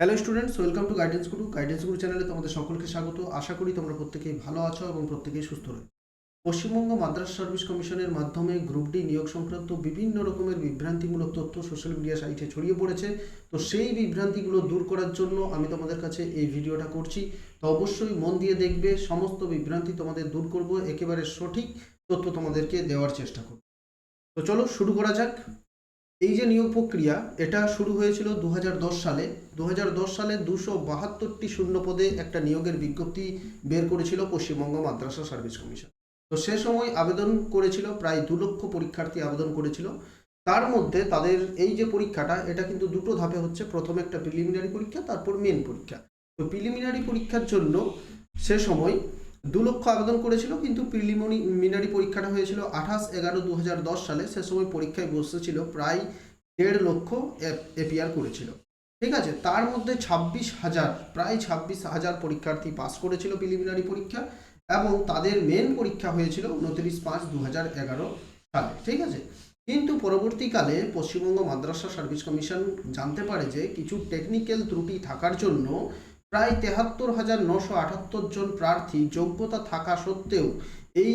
Hello students welcome to guidance Guru guidance Guru চ্যানেলে তোমাদের সকলকে স্বাগত। আশা করি তোমরা প্রত্যেকেই ভালো আছো এবং প্রত্যেকেই সুস্থ রয়েছে। পশ্চিমবঙ্গ মাদ্রাস সার্ভিস কমিশনের মাধ্যমে গ্রুপ ডি নিয়োগ সংক্রান্ত বিভিন্ন রকমের বিভ্রান্তিমূলক তথ্য সোশ্যাল মিডিয়া সাইটে ছড়িয়ে পড়েছে। তো সেই বিভ্রান্তিগুলো দূর করার জন্য আমি তোমাদের কাছে এই ভিডিওটা করছি। তো অবশ্যই মন দিয়ে দেখবে, সমস্ত বিভ্রান্তি তোমাদের দূর করব। একেবারে সঠিক তথ্য তোমাদেরকে দেওয়ার চেষ্টা করব। তো চলো শুরু করা যাক। এই যে নিয়োগ প্রক্রিয়া, এটা শুরু হয়েছিল দু হাজার দশ সালে। দু হাজার দশ সালে দুশো বাহাত্তরটি শূন্য পদে একটা নিয়োগের বিজ্ঞপ্তি বের করেছিল পশ্চিমবঙ্গ মাদ্রাসা সার্ভিস কমিশন। তো সে সময় আবেদন করেছিল, প্রায় দু লক্ষ পরীক্ষার্থী আবেদন করেছিল। তার মধ্যে তাদের এই যে পরীক্ষাটা, এটা কিন্তু দুটো ধাপে হচ্ছে। প্রথমে একটা প্রিলিমিনারি পরীক্ষা, তারপর মেন পরীক্ষা। তো প্রিলিমিনারি পরীক্ষার জন্য সে সময় দু লক্ষ আবেদন করেছিল, কিন্তু প্রিলিমিনারি পরীক্ষাটা হয়েছিল আঠাশ এগারো দু সালে। সে সময় পরীক্ষায় বসেছিল প্রায় দেড় লক্ষ এপিআর করেছিল। ঠিক আছে? তার মধ্যে ছাব্বিশ হাজার, প্রায় ছাব্বিশ হাজার পরীক্ষার্থী পাস করেছিল প্রিলিমিনারি পরীক্ষা এবং তাদের মেন পরীক্ষা হয়েছিল উনত্রিশ পাঁচ দু সালে। ঠিক আছে? কিন্তু পরবর্তীকালে পশ্চিমবঙ্গ মাদ্রাসা সার্ভিস কমিশন জানতে পারে যে কিছু টেকনিক্যাল ত্রুটি থাকার জন্য প্রায় তেহাত্তর হাজার নশো আটাত্তর জন প্রার্থী যোগ্যতা থাকা সত্ত্বেও এই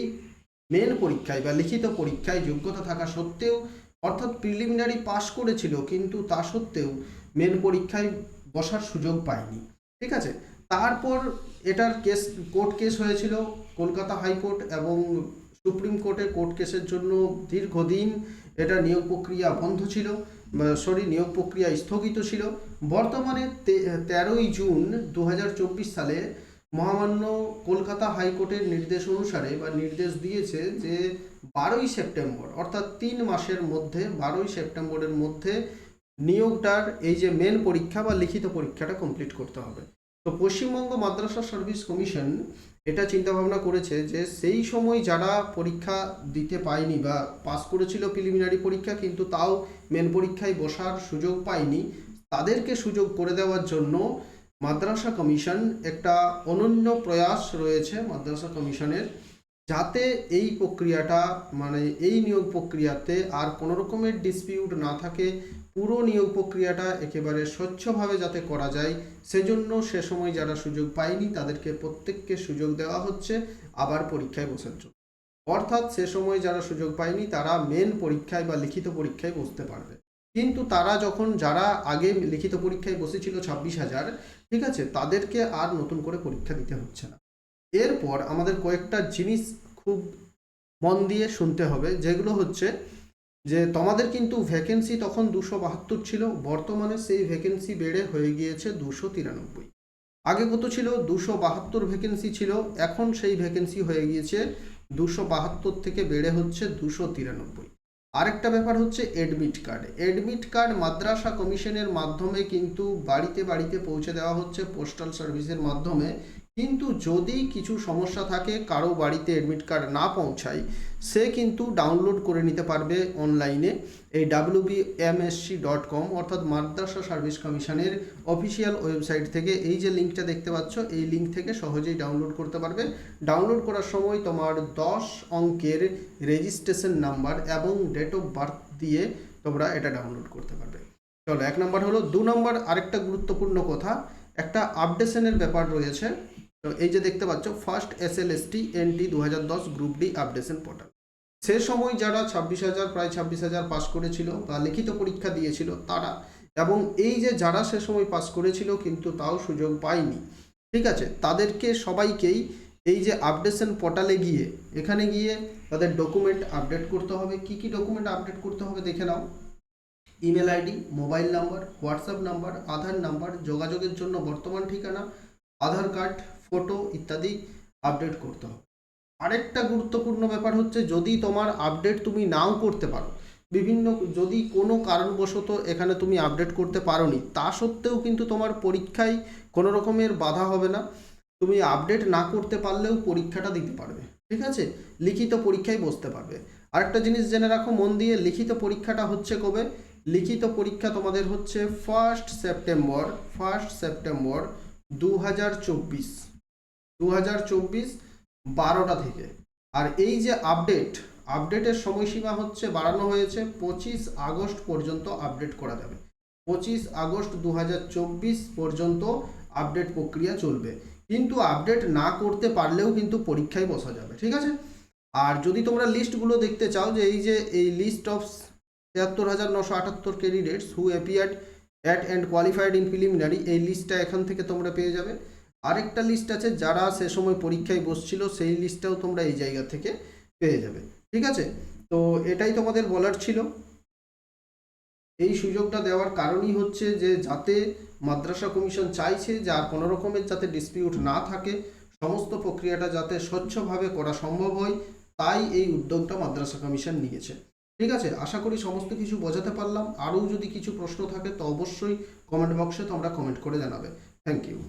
মেন পরীক্ষায় বা লিখিত পরীক্ষায় যোগ্যতা থাকা সত্ত্বেও, অর্থাৎ প্রিলিমিনারি পাস করেছিল, কিন্তু তা সত্ত্বেও মেন পরীক্ষায় বসার সুযোগ পায়নি। ঠিক আছে? তারপর এটার কেস কোর্ট কেস হয়েছিল কলকাতা হাইকোর্ট এবং সুপ্রিম কোর্টে কোর্ট কেসের জন্য দীর্ঘদিন এটা নিয়োগ প্রক্রিয়া বন্ধ ছিল। সরি নিয়োগ প্রক্রিয়া স্থগিত ছিল। বর্তমানে তেরোই জুন দু হাজার চব্বিশ সালে মহামান্য কলকাতা হাইকোর্টের নির্দেশ অনুসারে বা নির্দেশ দিয়েছে যে বারোই সেপ্টেম্বর, অর্থাৎ তিন মাসের মধ্যে, বারোই সেপ্টেম্বরের মধ্যে নিয়োগটার এই যে মেন পরীক্ষা বা লিখিত পরীক্ষাটা কমপ্লিট করতে হবে। তো পশ্চিমবঙ্গ মাদ্রাসা সার্ভিস কমিশন এটা চিন্তা ভাবনা করেছে যে সেই সময় যারা পরীক্ষা দিতে পায়নি বা পাস করেছিল প্রিলিমিনারি পরীক্ষা, কিন্তু তাও মেন পরীক্ষায় বসার সুযোগ পায়নি, তাদেরকে সুযোগ করে দেওয়ার জন্য মাদ্রাসা কমিশন একটা অনন্য প্রয়াস রয়েছে মাদ্রাসা কমিশনের। যাতে এই প্রক্রিয়াটা মানে এই নিয়োগ প্রক্রিয়াতে আর কোনো রকমের ডিসপিউট না থাকে, পুরো নিয়োগ প্রক্রিয়াটা একেবারে স্বচ্ছভাবে যাতে করা যায়, সেজন্য সে সময় যারা সুযোগ পায়নি তাদেরকে প্রত্যেককে সুযোগ দেওয়া হচ্ছে আবার পরীক্ষায় বসার জন্য। অর্থাৎ সে সময় যারা সুযোগ পায়নি তারা মেন পরীক্ষায় বা লিখিত পরীক্ষায় বসতে পারবে। কিন্তু তারা যখন, যারা আগে লিখিত পরীক্ষায় বসেছিল ছাব্বিশ হাজার, ঠিক আছে, তাদেরকে আর নতুন করে পরীক্ষা দিতে হচ্ছে না। এরপর আমাদের কয়েকটা জিনিস খুব মন দিয়ে শুনতে হবে, যেগুলো হচ্ছে যে তোমাদের কিন্তু ভ্যাকেন্সি তখন দুশো বাহাত্তর ছিল, বর্তমানে সেই ভ্যাকেন্সি বেড়ে হয়ে গিয়েছে দুশো তিরানব্বই। আগে কত ছিল? দুশো বাহাত্তর ভ্যাকেন্সি ছিল, এখন সেই ভ্যাকেন্সি হয়ে গিয়েছে দুশো বাহাত্তর থেকে বেড়ে হচ্ছে দুশো তিরানব্বই। আরেকটা ব্যাপার হচ্ছে এডমিট কার্ড এডমিট কার্ড মাদ্রাসা কমিশনের মাধ্যমে কিন্তু বাড়িতে বাড়িতে পৌঁছে দেওয়া হচ্ছে পোস্টাল সার্ভিসের মাধ্যমে। কিন্তু যদি কিছু সমস্যা থাকে, কারও বাড়িতে অ্যাডমিট কার্ড না পৌঁছায়, সে কিন্তু ডাউনলোড করে নিতে পারবে অনলাইনে এই ডাব্লিউবিএমএসসি ডট কম অর্থাৎ মাদ্রাসা সার্ভিস কমিশনের অফিসিয়াল ওয়েবসাইট থেকে। এই যে লিঙ্কটা দেখতে পাচ্ছ, এই লিঙ্ক থেকে সহজেই ডাউনলোড করতে পারবে। ডাউনলোড করার সময় তোমার দশ অঙ্কের রেজিস্ট্রেশন নাম্বার এবং ডেট অফ বার্থ দিয়ে তোমরা এটা ডাউনলোড করতে পারবে। চলো, এক নম্বর হলো, দু নম্বর আরেকটা গুরুত্বপূর্ণ কথা, একটা আপডেশনের ব্যাপার রয়েছে। এই যে দেখতে পাচ্ছ first S L S T N T দু হাজার দশ গ্রুপ ডি আপডেশন পোর্টাল সে সময় যারা ছাব্বিশ হাজার, প্রায় ছাব্বিশ হাজার পাস করেছিল বা লিখিত পরীক্ষা দিয়েছিল তারা, এবং এই যে যারা সে সময় পাস করেছিল কিন্তু তাও সুযোগ পায়নি, ঠিক আছে? তাদেরকে সবাইকেই এই যে আপডেশন পোর্টালে গিয়ে, এখানে গিয়ে তাদের ডকুমেন্ট আপডেট করতে হবে। কি কি ডকুমেন্ট আপডেট করতে হবে দেখে নাও। Email ID mobile number WhatsApp number Aadhaar number যোগাযোগের জন্য বর্তমান ঠিকানা, আধার কার্ড ফটো ইত্যাদি আপডেট করতে হবে। আরেকটা গুরুত্বপূর্ণ ব্যাপার হচ্ছে যদি তোমার আপডেট তুমি নাও করতে পারো, বিভিন্ন যদি কোনো কারণবশত এখানে তুমি আপডেট করতে পারোনি, তা সত্ত্বেও কিন্তু তোমার পরীক্ষায় কোনো রকমের বাধা হবে না। তুমি আপডেট না করতে পারলেও পরীক্ষাটা দিতে পারবে, ঠিক আছে? লিখিত পরীক্ষায় বসতে পারবে। আরেকটা জিনিস জেনে রাখো, মন দিয়ে লিখিত পরীক্ষাটা হচ্ছে কবে? লিখিত পরীক্ষা তোমাদের হচ্ছে ফার্স্ট সেপ্টেম্বর ফার্স্ট সেপ্টেম্বর দু হাজার চব্বিশ। দু হাজার চব্বিশ বারোটা থেকে। আর এই যে আপডেট আপডেটের সময়সীমা হচ্ছে বাড়ানো হয়েছে পঁচিশ আগস্ট পর্যন্ত আপডেট করা যাবে। পঁচিশ আগস্ট দু হাজার চব্বিশ পর্যন্ত আপডেট প্রক্রিয়া চলবে। কিন্তু আপডেট না করতে পারলেও কিন্তু পরীক্ষায় বসা যাবে, ঠিক আছে? আর যদি তোমরা লিস্টগুলো দেখতে চাও যে এই যে এই লিস্ট অফ তিয়াত্তর হাজার নশো আটাত্তর candidates who appeared at and qualified in preliminary এই লিস্টটা এখান থেকে তোমরা পেয়ে যাবে। আরেকটা লিস্ট আছে, যারা সে সময় পরীক্ষায় বসছিল, সেই লিস্টটাও তোমরা এই জায়গা থেকে পেয়ে যাবে, ঠিক আছে? তো এটাই তোমাদের বলার ছিল। এই সুযোগটা দেওয়ার কারণই হচ্ছে যে, যাতে মাদ্রাসা কমিশন চাইছে যে, আর কোনো রকমের যাতে ডিসপিউট না থাকে, সমস্ত প্রক্রিয়াটা যাতে স্বচ্ছভাবে করা সম্ভব হয়, তাই এই উদ্যোগটা মাদ্রাসা কমিশন নিয়েছে, ঠিক আছে? আশা করি সমস্ত কিছু বোঝাতে পারলাম। আরও যদি কিছু প্রশ্ন থাকে, তো অবশ্যই কমেন্ট বক্সে তোমরা কমেন্ট করে জানাবে। Thank you